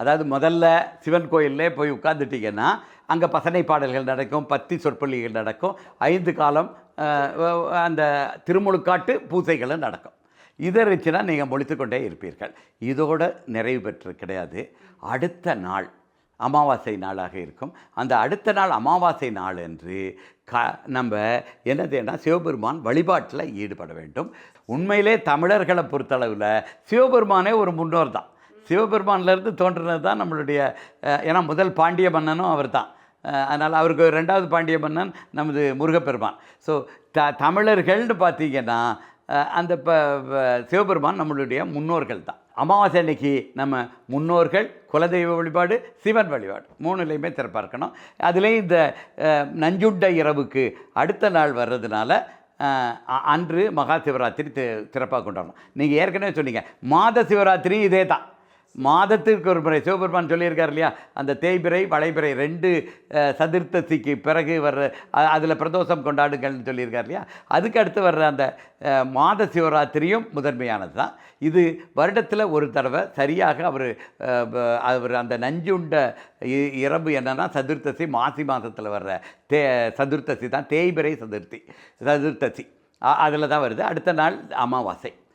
அதாவது முதல்ல சிவன் கோயில்லே போய் உட்காந்துட்டிங்கன்னா அங்கே பசனை பாடல்கள் நடக்கும் பத்தி சொற்பொழிகள் நடக்கும் ஐந்து காலம் அந்த திருமுழுக்காட்டு பூசைகளும் நடக்கும். இதை இருந்துச்சுன்னா நீங்கள் முடித்துக்கொண்டே இருப்பீர்கள். இதோட நிறைவு பெற்று கிடையாது. அடுத்த நாள் அமாவாசை நாளாக இருக்கும். அந்த அடுத்த நாள் அமாவாசை நாள் என்று க நம்ம என்னதுன்னா சிவபெருமான் வழிபாட்டில் ஈடுபட வேண்டும். உண்மையிலே தமிழர்களை பொறுத்தளவில் சிவபெருமானே ஒரு முன்னோர் தான். சிவபெருமான்லேருந்து தோன்றினது தான் நம்மளுடைய ஏன்னா முதல் பாண்டிய மன்னனும் அவர் தான் அதனால் அவருக்கு ரெண்டாவது பாண்டிய மன்னன் நமது முருகப்பெருமான். ஸோ த தமிழர்கள்னு பார்த்தீங்கன்னா அந்த ப சிவபெருமான் நம்மளுடைய முன்னோர்கள் தான். அமாவாசை அன்னைக்கு நம்ம முன்னோர்கள் குலதெய்வ வழிபாடு சிவன் வழிபாடு மூணுலேயுமே இருக்கணும். அதுலேயும் இந்த நஞ்சுண்ட இரவுக்கு அடுத்த நாள் வர்றதுனால அன்று மகா சிவராத்திரி சிறப்பாக கொண்டாடணும். நீங்கள் ஏற்கனவே சொன்னீங்க மாத சிவராத்திரி இதே தான் மாதத்திற்கு ஒரு முறை சிவபெருமான் சொல்லியிருக்கார் இல்லையா? அந்த தேய்பிறை வளைபிறை ரெண்டு சதுர்த்தசிக்கு பிறகு வர்ற அதில் பிரதோஷம் கொண்டாடுங்கள்னு சொல்லியிருக்கார் இல்லையா? அதுக்கு அடுத்து வர்ற அந்த மாத சிவராத்திரியும் முதன்மையானது தான். இது வருடத்தில் ஒரு தடவை சரியாக அவர் அவர் அந்த நஞ்சுண்ட இ- இரவு என்னன்னா சதுர்த்தசி மாசி மாதத்தில் வர்ற தே சதுர்த்தசி தான் தேய்பிறை சதுர்த்தி சதுர்த்தசி. அதில் தான் வருது. அடுத்த நாள் அமாவாசை.